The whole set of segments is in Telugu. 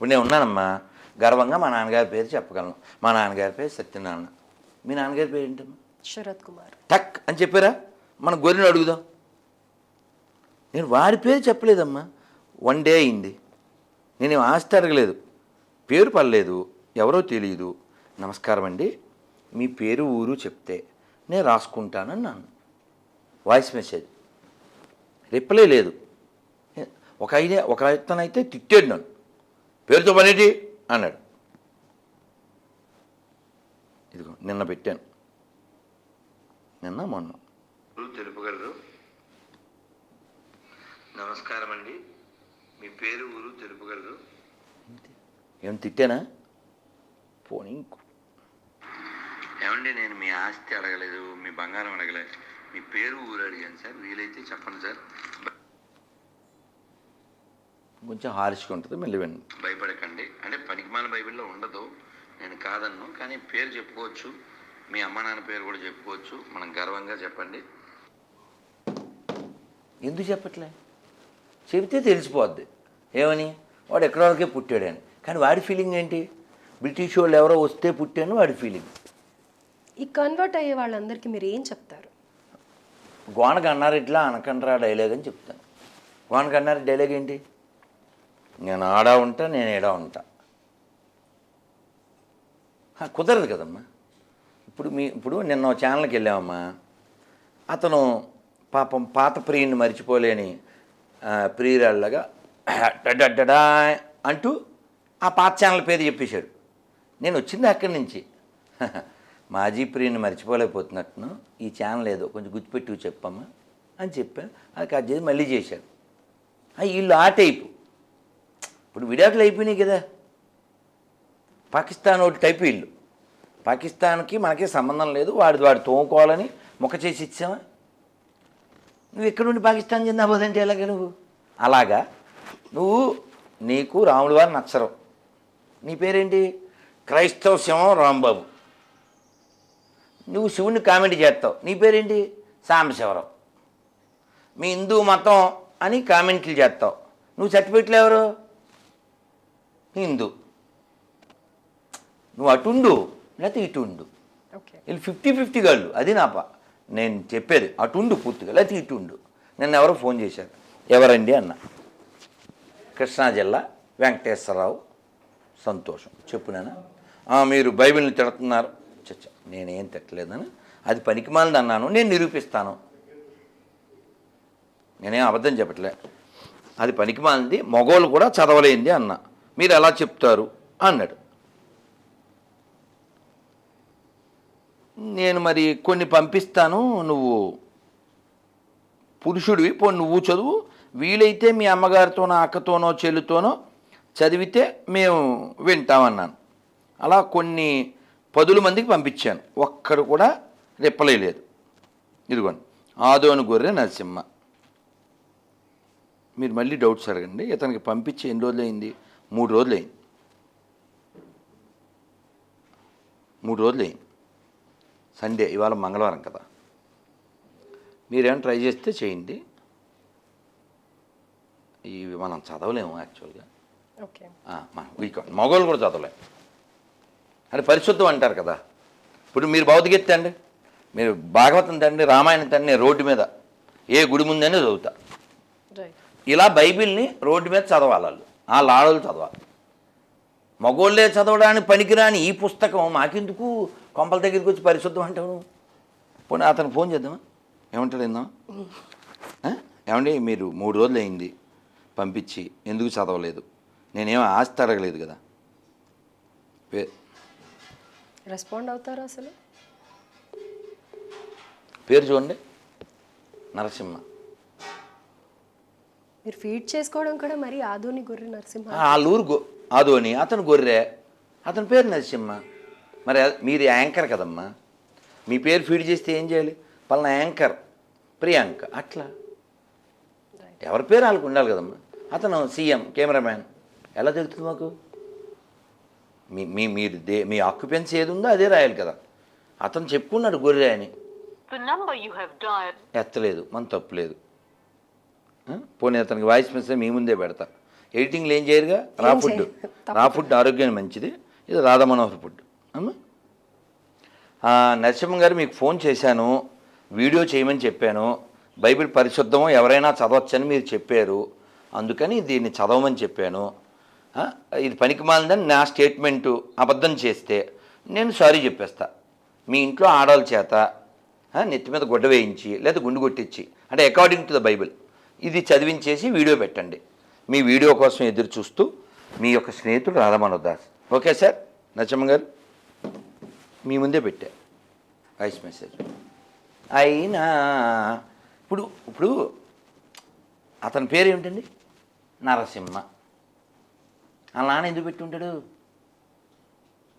ఇప్పుడు నేను ఉన్నానమ్మా. గర్వంగా మా నాన్నగారి పేరు చెప్పగలను. మా నాన్నగారి పేరు సత్యనారాయణ. మీ నాన్నగారి పేరు ఏంటమ్మా? శరత్ కుమార్. టక్ అని చెప్పారా? మన గొర్రెని అడుగుదాం. నేను వారి పేరు చెప్పలేదమ్మా. వన్ డే అయింది. నేను ఆస్తి అడగలేదు. పేరు పర్లేదు ఎవరో తెలియదు నమస్కారం అండి. మీ పేరు ఊరు చెప్తే నేను రాసుకుంటానన్నాను వాయిస్ మెసేజ్. రిప్లై లేదు. ఒక ఐడియా ఒక అతను అయితే తిట్టాడు నన్ను. పేరుతో పనేటి అన్నాడు. ఇదిగో నిన్న పెట్టాను. నిన్న మొన్న. తెలుపగలరు? నమస్కారం అండి మీ పేరు ఊరు తెలుపగలరు? ఏం తిట్టానా? పోనీ ఏమండి నేను మీ ఆస్తి అడగలేదు మీ బంగారం అడగలేదు. మీ పేరు ఊరు అడిగాను సార్. వీలైతే చెప్పండి సార్. కొంచెం హారిష్గా ఉంటుంది మళ్ళీ వినండి భయపడకండి. అంటే పనికిమాల బైబిల్లో ఉండదు. నేను కాదన్ను కానీ పేరు చెప్పుకోవచ్చు. మీ అమ్మ నాన్న పేరు కూడా చెప్పుకోవచ్చు. మనం గర్వంగా చెప్పండి. ఎందుకు చెప్పట్లే? చెబితే తెలిసిపోద్ది. ఏమని? వాడు ఎక్కడి వరకే పుట్టాడని కానీ వాడి ఫీలింగ్ ఏంటి? బ్రిటిష్ వాళ్ళు ఎవరో వస్తే పుట్టాను వాడి ఫీలింగ్. ఈ కన్వర్ట్ అయ్యే వాళ్ళందరికీ మీరు ఏం చెప్తారు? గోనకు అన్నారు ఇట్లా అనకండ్రా డైలాగ్ అని చెప్తాను. గోనకు అన్నారు డైలాగ్ ఏంటి? నేను ఆడా ఉంటా నేను ఏడా ఉంటా. కుదరదు కదమ్మా. ఇప్పుడు మీ ఇప్పుడు నిన్న ఛానల్కి వెళ్ళామమ్మా. అతను పాపం పాత ప్రియుని మర్చిపోలేని ప్రియురాళ్ళగా డడా అంటూ ఆ పాత ఛానల్ పేరు చెప్పేశాడు. నేను వచ్చింది అక్కడి నుంచి. మాజీ ప్రియుని మర్చిపోలేకపోతున్నట్టును ఈ ఛానల్ ఏదో కొంచెం గుర్తుపెట్టి చెప్పమ్మా అని చెప్పాను అది కట్ చేసి మళ్ళీ చేశాడు. వీళ్ళు ఆ టైపు. ఇప్పుడు విడాకులు అయిపోయినాయి కదా. పాకిస్తాన్ ఒకటి టైప్ వీళ్ళు పాకిస్తాన్కి మనకి సంబంధం లేదు వాడు వాడు తోముకోవాలని ముఖ చేసి ఇచ్చామా నువ్వు ఎక్కడి నుండి పాకిస్తాన్ చెందాబోదంటే ఎలాగ నువ్వు? అలాగా. నువ్వు నీకు రాముడు వారు నచ్చరు. నీ పేరేంటి? క్రైస్తవ శివం రాంబాబు. నువ్వు శివుని కామెంట్ చేస్తావు. నీ పేరేంటి? సాంబశివరావు. మీ హిందూ మతం అని కామెంట్లు చేస్తావు. నువ్వు సర్టిఫికెట్లు ఎవరు హిందూ నువ్వు అటుండు లేకపోతే ఇటు ఉండు ఓకే. వీళ్ళు ఫిఫ్టీ ఫిఫ్టీ గాళ్ళు అది నా ప నేను చెప్పేది అటుండు పూర్తిగా లేకపోతే ఇటు ఉండు నిన్న ఎవరో ఫోన్ చేశారు ఎవరండి అన్న. కృష్ణా జిల్లా వెంకటేశ్వరరావు సంతోషం. చెప్పు నాన్న. "ఆ, మీరు బైబిల్ని తిడుతున్నారు. చచ్చ నేనేం తిట్టలేదని. అది పనికిమాలింది అన్నాను నేను నిరూపిస్తాను. నేనేం అబద్ధం చెప్పట్లే. అది పనికిమాలింది మగోళ్ళు కూడా చదవలేంది అన్న. మీరు ఎలా చెప్తారు? అన్నాడు. నేను మరి కొన్ని పంపిస్తాను నువ్వు పురుషుడివి పో నువ్వు చదువు. వీలైతే మీ అమ్మగారితోనో అక్కతోనో చెల్లితోనో చదివితే మేము వింటామన్నాను. అలా కొన్ని పదుల మందికి పంపించాను. ఒక్కడు కూడా రిప్లై లేదు ఇదిగోండి. ఆదోని గొర్రె నరసింహ. మీరు మళ్ళీ డౌట్స్ అడగండి. ఇతనికి పంపించి ఎన్ని రోజులు అయింది మూడు రోజులు అయింది. మూడు రోజులు అయింది. సండే ఇవాళ మంగళవారం కదా. మీరేమైనా ట్రై చేస్తే చేయండి. ఇవి మనం చదవలేము యాక్చువల్గా. మన వీక్ మగవాళ్ళు కూడా చదవలేము అంటే పరిశుద్ధం అంటారు కదా. ఇప్పుడు మీరు భౌతిక అండి మీరు భాగవతం తండి రామాయణం తండి రోడ్డు మీద. ఏ గుడి ముందనే చదువుతా. ఇలా బైబిల్ని రోడ్డు మీద చదవాలి వాళ్ళు ఆ లాడలు చదవాలి. మగోళ్ళే చదవడానికి పనికిరాని ఈ పుస్తకం మాకెందుకు? కొంపల దగ్గరికి వచ్చి పరిశుద్ధం అంటావు పోనీ అతను ఫోన్ చేద్దామా? ఏమంటాడు ఏందా ఏమండి మీరు మూడు రోజులు అయింది. పంపించి ఎందుకు చదవలేదు? నేనేం ఆస్తి అడగలేదు కదా. పే- రెస్పాండ్ అవుతారా అసలు? పేరు చూడండి. నరసింహ. మీరు ఫీడ్ చేసుకోవడం కూడా మరి ఆధునిక గొర్రె నరసింహ. వాళ్ళూరు గొ అతను గొర్రె అతని పేరు నరసింహ. మరి మీరు యాంకర్ కదమ్మా. మీ పేరు ఫీడ్ చేస్తే ఏం చేయాలి? పలానా యాంకర్ ప్రియాంక అట్లా. ఎవరి పేరు వాళ్ళకు ఉండాలి కదమ్మా. అతను సీఎం కెమెరామ్యాన్. ఎలా తెలుస్తుంది మాకు? మీ మీ మీరు దే మీ ఆక్యుపెన్సీ ఏది ఉందో అదే రాయాలి కదా. అతను చెప్పుకున్నాడు గొర్రె అని. ఎత్తలేదు మన తప్పులేదు? పోనీ అతనికి వాయిస్ మెసేజ్ మీ ముందే పెడతా. ఎడిటింగ్లు ఏం చేయరుగా? రా ఫుడ్. రా ఫుడ్ ఆరోగ్యానికి మంచిది. ఇది రాధా మనోహర్ ఫుడ్ నరసింహ గారు మీకు ఫోన్ చేశాను. వీడియో చేయమని చెప్పాను. బైబిల్ పరిశుద్ధమో ఎవరైనా చదవచ్చని మీరు చెప్పారు. అందుకని దీన్ని చదవమని చెప్పాను. ఇది పనికిమాలిందని నా స్టేట్మెంటు అబద్ధం చేస్తే నేను సారీ చెప్పేస్తా. మీ ఇంట్లో ఆడవాళ్ళ చేత నెత్తి మీద గుడ్డ వేయించి లేదా గుండు కొట్టించి అంటే అకార్డింగ్ టు ద బైబిల్ ఇది చదివించేసి వీడియో పెట్టండి. మీ వీడియో కోసం ఎదురు చూస్తూ మీ యొక్క స్నేహితుడు రాధమానోదాస్. Okay sir? నరసింహ గారు? మీ ముందే పెట్టా. Voice message. అయినా ఇప్పుడు ఇప్పుడు అతని పేరు ఏమిటండి? నరసింహ. వాళ్ళ నాన్న ఎందుకు పెట్టి ఉంటాడు?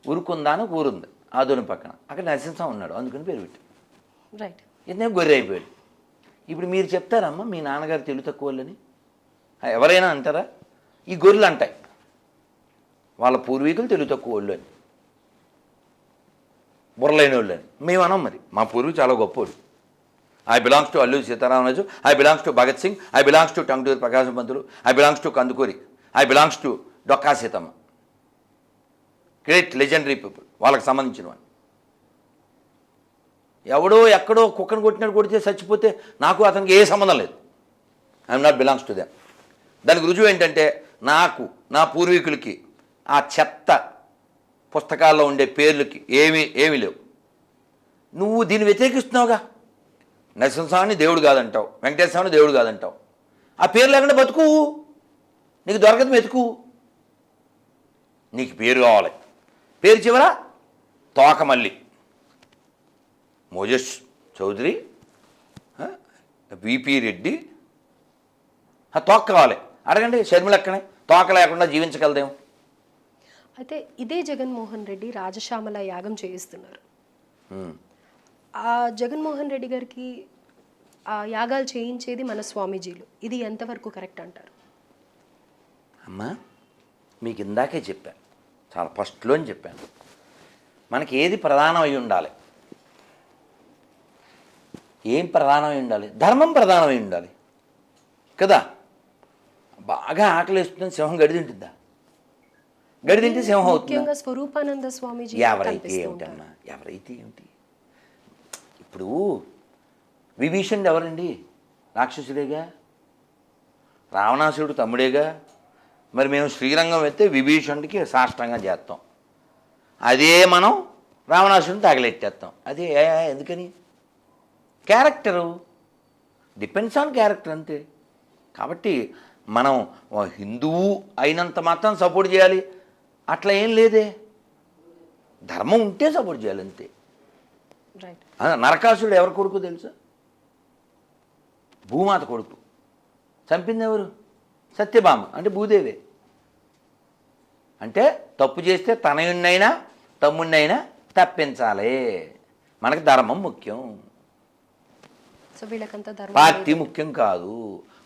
ఉరుకుందా అని ఊరుంది ఆదోని పక్కన. అక్కడ నరసింహ ఉన్నాడు. అందుకని పేరు పెట్టు. రైట్ ఎందుకంటే గొర్రె అయిపోయాడు. ఇప్పుడు మీరు చెప్తారమ్మా మీ నాన్నగారు తెలుగు తక్కువ వాళ్ళని. ఎవరైనా అంటారా? ఈ గొర్రెలు అంటాయి. వాళ్ళ పూర్వీకులు తెలుగు తక్కువ వాళ్ళు అని. బుర్రలేని వాళ్ళు అని. మేము అనం మరి. మా పూర్వీకులు చాలా గొప్పవాడు I belongs to Alluri Sitaramaraju I belongs to Bhagat Singh I belongs to Tanguturi Prakasam Pantulu I belongs to Kandukuri I belongs to Dokka Seethamma great legendary people వాళ్ళకి సంబంధించిన వాడిని ఎవడో ఎక్కడో కుక్కను కొట్టినట్టు కొడితే చచ్చిపోతే నాకు అతనికి ఏ సంబంధం లేదు. I'm not belongs to them దానికి రుజువు ఏంటంటే నాకు నా పూర్వీకులకి ఆ చెత్త పుస్తకాల్లో ఉండే పేర్లకి ఏమీ ఏమీ లేవు. నువ్వు దీన్ని వ్యతిరేకిస్తున్నావుగా? నరసింహస్వామిని దేవుడు కాదంటావు వెంకటేశ్వరస్వామిని దేవుడు కాదంటావు. ఆ పేరు లేకుండా బతుకు. నీకు దొరకదు వెతుకు. నీకు పేరు కావాలి. పేరు చివర తోకమల్లి. Moses Chowdary VP Reddy. తోక కావాలి. అడగండి షర్మిల ఎక్కనే తోక లేకుండా జీవించగలదేమో. అయితే ఇదే జగన్మోహన్ రెడ్డి రాజశ్యామల యాగం చేయిస్తున్నారు. ఆ జగన్మోహన్ రెడ్డి గారికి ఆ యాగాలు చేయించేది మన స్వామీజీలు. ఇది ఎంతవరకు కరెక్ట్ అంటారు? అమ్మా మీకు ఇందాకే చెప్పాను చాలా ఫస్ట్లోని చెప్పాను. మనకి ఏది ప్రధానమై ఉండాలి? ఏం ప్రధానమై ఉండాలి? ధర్మం ప్రధానమై ఉండాలి. కదా? బాగా ఆకలి వేస్తుంది సింహం గడి తింటుందా? గడి తింటే సింహం అవుతుందా? ముఖ్యంగా స్వరూపానంద స్వామీజీ ఎవరైతే ఏమిటమ్మా ఎవరైతే ఏమిటి? ఇప్పుడు విభీషణుడు ఎవరండి? రాక్షసుడేగా? రావణాసుడు తమ్ముడేగా? మరి మేము శ్రీరంగం ఎత్తే విభీషణుడికి సాష్టంగం చేస్తాం. అదే మనం రావణాసుడిని తగలెట్టేస్తాం. అదే ఎందుకని? క్యారెక్టరు డిపెండ్స్ ఆన్ క్యారెక్టర్ అంతే. కాబట్టి మనం హిందువు అయినంత మాత్రం సపోర్ట్ చేయాలి. అట్లా ఏం లేదే. ధర్మం ఉంటే సపోర్ట్ చేయాలి అంతే. నరకాసుడు ఎవరి కొడుకు తెలుసా? భూమాత కొడుకు. చంపింది ఎవరు? సత్యభామ అంటే భూదేవే. అంటే తప్పు చేస్తే తనయున్నైనా తమ్ముడినైనా తప్పించాలి. మనకు ధర్మం ముఖ్యం. సో వీళ్ళకంతా ధర్మం పార్టీ ముఖ్యం కాదు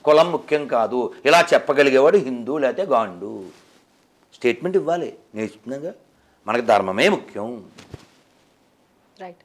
కులం ముఖ్యం కాదు. ఇలా చెప్పగలిగేవాడు హిందూ లేకపోతే గాండు. స్టేట్మెంట్ ఇవ్వాలి నేను ఇస్తున్నాగా మనకు ధర్మమే ముఖ్యం. రైట్